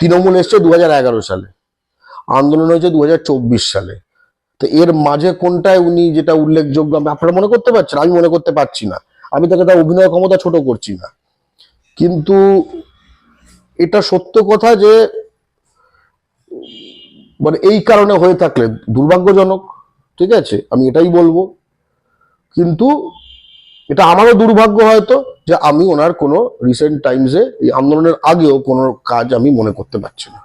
তৃণমূল এসছে দু সালে। আন্দোলন হয়েছে দু হাজার চব্বিশ সালে। তো এর মাঝে কোনটায় উনি যেটা উল্লেখযোগ্য আপনারা মনে করতে পারছেন? আমি মনে করতে পারছি না। আমি তাকে তার অভিনয় ক্ষমতা ছোট করছি না। কিন্তু এটা সত্য কথা যে মানে এই কারণে হয়ে থাকলে দুর্ভাগ্যজনক, ঠিক আছে? আমি এটাই বলব। কিন্তু এটা আমারও দুর্ভাগ্য হয়তো যে আমি ওনার কোনো রিসেন্ট টাইমসে এই আন্দোলনের আগেও কোনো কাজ আমি মনে করতে পারছি না।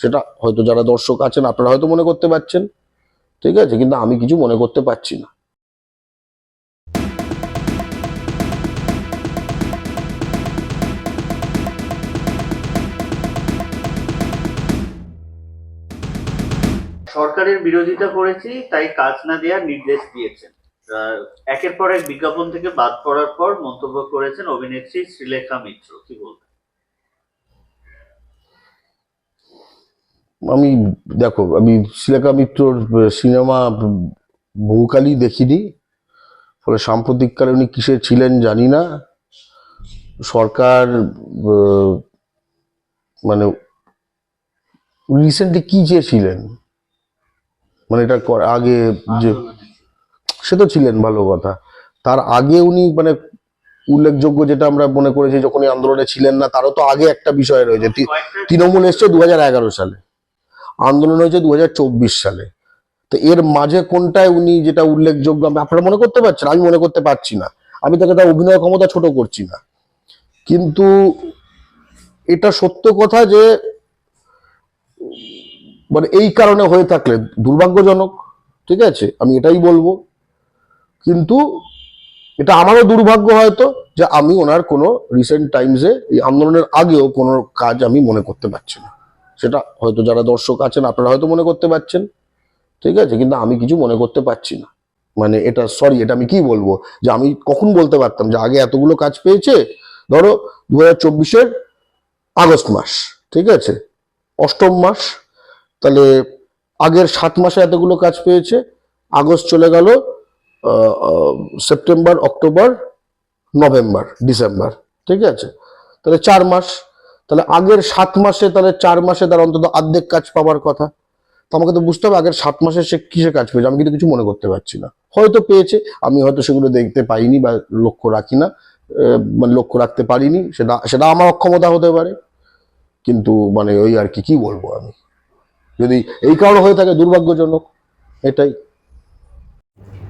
সেটা হয়তো যারা দর্শক আছেন, আপনারা হয়তো মনে করতে পারছেন। ঠিক আছে? কিন্তু আমি কিছু মনে করতে পারছি না। সরকারের বিরোধিতা করেছি, তাই কাজ না দেওয়ার নির্দেশ দিয়েছেন। একের পর এক বিজ্ঞাপন থেকে বাদ পড়ার পর মন্তব্য করেছেন অভিনেত্রী শ্রীলেখা মিত্র। কি বলবেন? আমি দেখো আমি শ্রীলেখা মিত্রর সিনেমা বহুকালই দেখিনি। ফলে সাম্প্রতিককালে উনি কিসে ছিলেন জানি না। সরকার মানে রিসেন্টলি কি চেয়েছিলেন? মানে এটা আগে যে সে তো ছিলেন, ভালো কথা। তার আগে উনি মানে উল্লেখযোগ্য যেটা আমরা মনে করেছি, যখন এই আন্দোলনে ছিলেন না, তারও তো আগে একটা বিষয় রয়েছে। তৃণমূল এসছে দু হাজার এগারো সালে। আন্দোলন হয়েছে দু হাজার চব্বিশ সালে। তো এর মাঝে কোনটায় উনি যেটা উল্লেখযোগ্য আপনারা মনে করতে পারছেন আমি মনে করতে পারছি না। আমি তাকে তার অভিনয় ক্ষমতা ছোট করছি না। কিন্তু এটা সত্য কথা যে মানে এই কারণে হয়ে থাকলে দুর্ভাগ্যজনক, ঠিক আছে? আমি এটাই বলব। কিন্তু এটা আমারও দুর্ভাগ্য হয়তো যে আমি ওনার কোনো রিসেন্ট টাইমসে এই আন্দোলনের আগেও কোনো কাজ আমি মনে করতে পারছি না। সেটা হয়তো যারা দর্শক আছেন, আপনারা হয়তো মনে করতে পারছেন। ঠিক আছে? কিন্তু আমি কিছু মনে করতে পারছি না। মানে এটা সরি এটা আমি কি বলব? যে আমি কখন বলতে পারতাম যে আগে এতগুলো কাজ পেয়েছে, ধরো দু হাজার আগস্ট মাস, ঠিক আছে? অষ্টম মাস, তাহলে আগের সাত মাসে এতগুলো কাজ পেয়েছে, আগস্ট চলে গেল সেপ্টেম্বর, অক্টোবর, নভেম্বর, ডিসেম্বর, ঠিক আছে? তাহলে চার মাস। তাহলে আগের সাত মাসে তাহলে চার মাসে তার অন্তত অর্ধেক কাজ পাওয়ার কথা। তো আমাকে তো বুঝতে হবে আগের সাত মাসে সে কিসে কাজ পেয়েছে। আমি কিন্তু কিছু মনে করতে পারছি না। হয়তো পেয়েছে। আমি হয়তো সেগুলো দেখতে পাইনি বা লক্ষ্য রাখি না। মানে লক্ষ্য রাখতে পারিনি। সেটা সেটা আমার অক্ষমতা হতে পারে। কিন্তু মানে ওই আর কি কি বলব আমি? যদি এই কারণে হয়ে থাকে দুর্ভাগ্যজনক, এটাই।